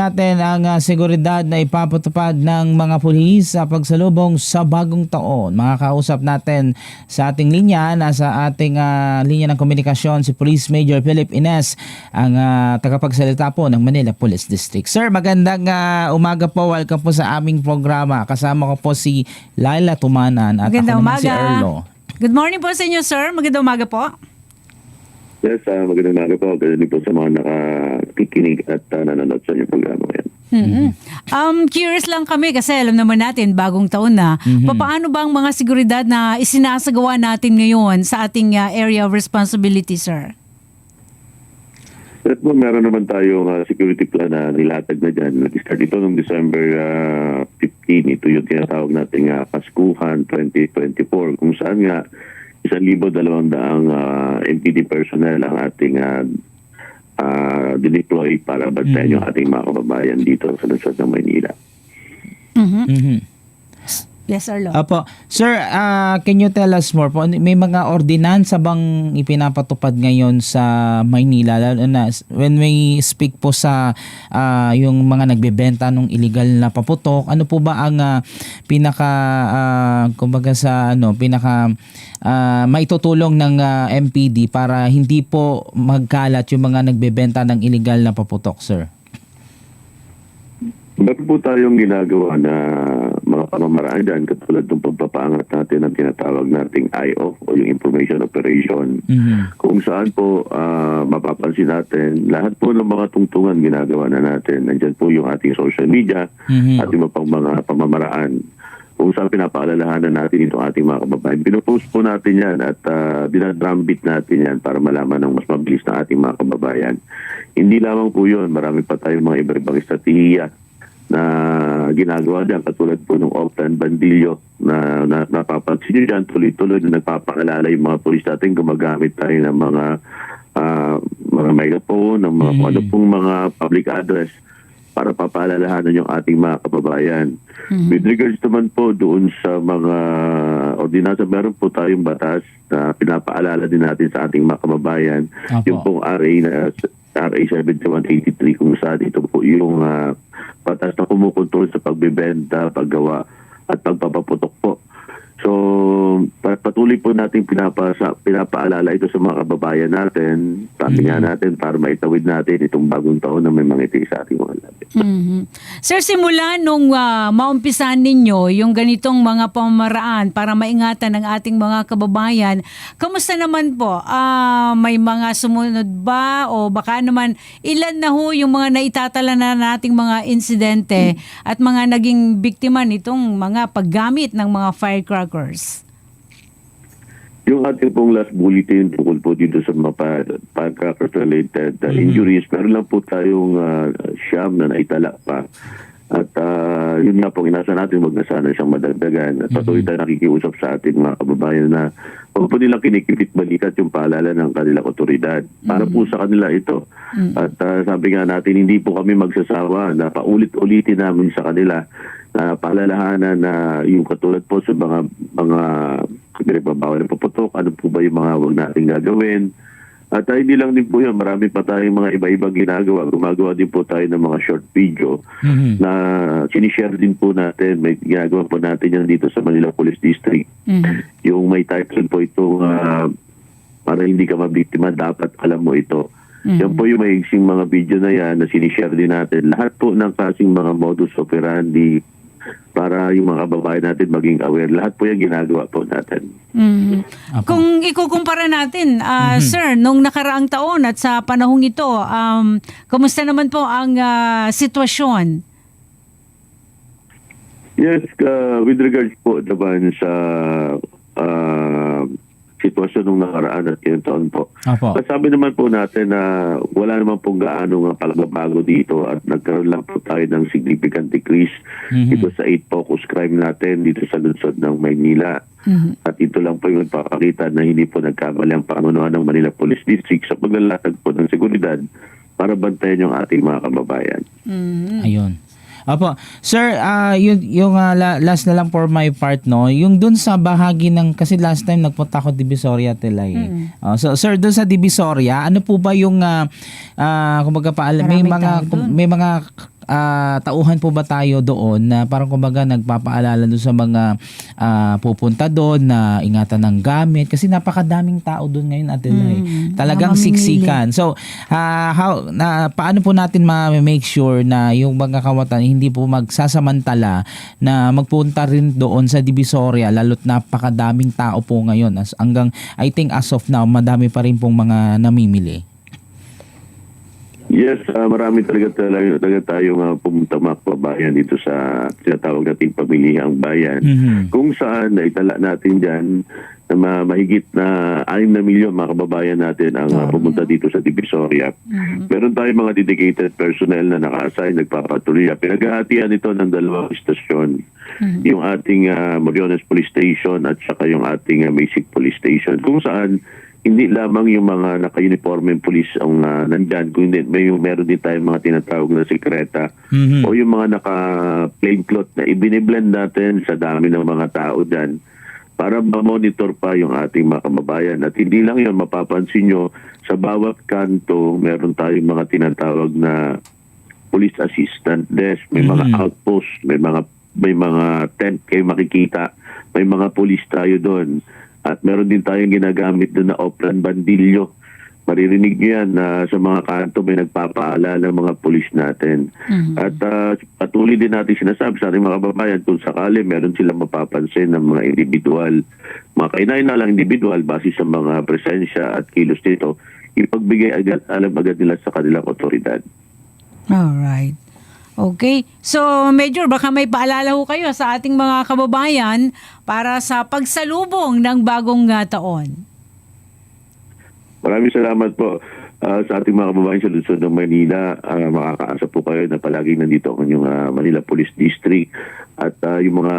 natin ang ah, seguridad na ipapatupad ng mga pulis sa pagsalubong sa bagong taon. Makakausap natin sa ating linya, nasa ating ah, linya ng komunikasyon si Police Major Philip Ines, ang ah, tagapagsalita po ng Manila Police District. Sir, magandang ah, umaga po. Welcome po sa aming programa. Kasama ko po si Laila Tumanan at Magandang ako naman si umaga. Erlo. Good morning po sa inyo, sir. Magandang umaga po. Yes, uh, magandang umaga po. Ganun din po sa mga nakikinig at uh, nanonood sa inyong programa ngayon. Mhm. Um, curious lang kami kasi alam naman natin, bagong taon na. Paano ba ang mga seguridad na isinasagawa natin ngayon sa ating uh, area of responsibility, sir? At po, meron naman tayong uh, security plan na nilatag na dyan. Nag-start ito noong December uh, 15. Ito yung tinatawag nating uh, Paskuhan 2024 kung saan nga 1,200 uh, MPD personnel ang ating uh, uh, dineploy para bantayan yung ating mga kababayan dito sa lungsod ng Maynila. Mhm. Yes, sir. Lo. Apo. Sir, ah, can you tell us more po? May mga ordinansa bang ipinapatupad ngayon sa Maynila? Lalo na when we speak po sa ah, yung mga nagbebenta ng illegal na paputok, ano po ba ang ah, pinaka ah, kumbaga sa ano, pinaka ah, maitutulong ng ah, MPD para hindi po magkalat yung mga nagbebenta ng illegal na paputok, sir? Meron po tayong ginagawa na mga pamamaraan dyan katulad ng pagpapaangat natin ng tinatawag nating IO o yung Information Operation Mhm. kung saan po ah, mapapansin natin lahat po ng mga tungtungan ginagawa na natin. Nandyan po yung ating social media Mhm. at iba pang mga pamamaraan kung saan pinapaalalahanan natin itong ating mga kababayan. Pinopost po natin yan at uh, natin yan para malaman ng mas mabilis na ating mga kababayan. Hindi lamang po yun, marami pa tayong mga iba-ibang estratehiya na ginagawa dyan katulad po ng Optan Bandillo na, na napapansin nyo dyan tuloy-tuloy na nagpapaalala yung mga polis natin gumagamit tayo ng mga ah, mga megaphone, ng mga kung ano pong mga public address para papaalalahanan yung ating mga kababayan. With regards naman po doon sa mga ordinansa, meron po tayong batas na pinapaalala din natin sa ating mga kababayan. Apo. Yung pong RA na RA 7183 kung saan ito po yung ah, batas na kumukontrol sa pagbebenta, paggawa at pagpapaputok po. So, patuloy po natin pinapasa, pinapaalala ito sa mga kababayan natin. Sabi nga natin para maitawid natin itong bagong taon na may mangiti sa ating mga labi. Mhm. Sir, simula nung uh, maumpisan ninyo yung ganitong mga pamamaraan para maingatan ng ating mga kababayan, kamusta naman po? Ah, may mga sumunod ba o baka naman ilan na ho yung mga naitatala na nating mga insidente at mga naging biktima nitong mga paggamit ng mga firecrackers? Yung ating pong last bulletin tungkol po dito sa mga pa- pagkakrelated uh, injuries, meron lang po tayong uh, siyam na naitala pa. At uh, yun nga po, inasa natin wag na sana siyang madagdagan. At patuloy tayo nakikiusap sa ating mga kababayan na huwag po nilang kinikipit balikat yung paalala ng kanilang otoridad. Para po sa kanila ito. At uh, sabi nga natin, hindi po kami magsasawa na paulit-ulitin namin sa kanila na paalalahanan na yung katulad po sa mga mga pinagbabawal ng paputok, ano po ba yung mga huwag natin gagawin. At uh, hindi lang din po yun, marami pa tayong mga iba-ibang ginagawa. Gumagawa din po tayo ng mga short video Mhm. na sinishare din po natin. May ginagawa po natin yan dito sa Manila Police District. Mhm. Yung may title po itong ah, para hindi ka mabiktima, dapat alam mo ito. Yan po yung maigsing mga video na yan na sinishare din natin. Lahat po ng kasing mga modus operandi para yung mga kababayan natin maging aware. Lahat po yan ginagawa po natin. Mhm. Apo. Kung ikukumpara natin, ah, sir, nung nakaraang taon at sa panahong ito, um, kumusta naman po ang ah, sitwasyon? Yes, uh, with regards po naman sa uh, sitwasyon ng nakaraan at yung taon po. Apo. Sabi naman po natin na wala naman pong gaano nga pagbabago dito at nagkaroon lang po tayo ng significant decrease Mhm. dito sa 8 focus crime natin dito sa lungsod ng Maynila. Mhm. At ito lang po yung nagpapakita na hindi po nagkamali ang pangunuhan ng Manila Police District sa paglalatag po ng seguridad para bantayan yung ating mga kababayan. Mhm. Ayun. Apo. Sir, ah yung, yung ah, la- last na lang for my part, no? Yung dun sa bahagi ng, kasi last time nagpunta ako Divisoria Tilay. Oh, so, sir, dun sa Divisoria, ano po ba yung, ah ah, kumbaga pa, may mga, dun. may mga ah, tauhan po ba tayo doon na parang kumbaga nagpapaalala doon sa mga ah, pupunta doon na ingatan ng gamit kasi napakadaming tao doon ngayon Noy. Mm, Talagang siksikan. So, ah, how na paano po natin ma-make sure na yung mga kawatan hindi po magsasamantala na magpunta rin doon sa Divisoria lalo't napakadaming tao po ngayon. As hanggang I think as of now madami pa rin pong mga namimili. Yes, ah, marami talaga talaga, talaga tayong uh, pumunta mga kababayan dito sa tinatawag nating pamilihang bayan. Mhm. Kung saan naitala natin dyan na ma- mahigit na 6 na milyon mga kababayan natin ang ah, pumunta dito sa Divisoria. Meron tayong mga dedicated personnel na naka-assign, nagpapatrolya. Pinaghahatian ito ng dalawang istasyon. Yung ating uh, Moriones Police Station at saka yung ating uh, Basic Police Station. Kung saan hindi lamang yung mga naka-uniforme police ang uh, nandyan, kundi may meron din tayong mga tinatawag na sekreta Mhm. o yung mga naka-plain cloth na ibiniblend natin sa dami ng mga tao dyan para ma-monitor pa yung ating mga kababayan. At hindi lang yun, mapapansin nyo, sa bawat kanto, meron tayong mga tinatawag na police assistant desk, may mga Mhm. outpost, may mga may mga tent kayo makikita, may mga police tayo doon. At meron din tayong ginagamit doon na Oplan Bandilyo. Maririnig nyo yan na sa mga kanto may nagpapaalala ng mga pulis natin. At ah, patuloy din natin sinasabi sa ating mga kababayan kung sakali meron silang mapapansin ng mga individual, mga kainay na lang individual base sa mga presensya at kilos nito, ipagbigay agad, alam agad nila sa kanilang otoridad. Alright. Okay. So, Major, baka may paalala ho kayo sa ating mga kababayan para sa pagsalubong ng bagong ah, taon. Maraming salamat po ah, sa ating mga kababayan sa Luzon ng Manila. Ah, makakaasa po kayo na palaging nandito ang inyong ah, Manila Police District. At ah, yung mga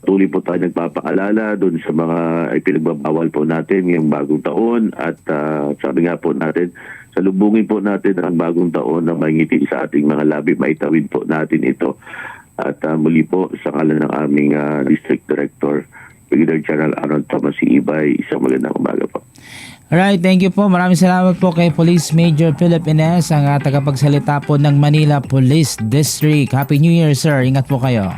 patuloy po tayo nagpapaalala doon sa mga ay pinagbabawal po natin ngayong bagong taon. At ah, sabi nga po natin, salubungin po natin ang bagong taon na mangiti sa ating mga labi. Maitawid po natin ito. At ah, muli po sa ngalan ng aming ah, District Director, Brigadier General Arnold Thomas C. Ibay, isang magandang umaga po. Alright, thank you po. Maraming salamat po kay Police Major Philip Ines, ang uh, tagapagsalita po ng Manila Police District. Happy New Year, sir. Ingat po kayo.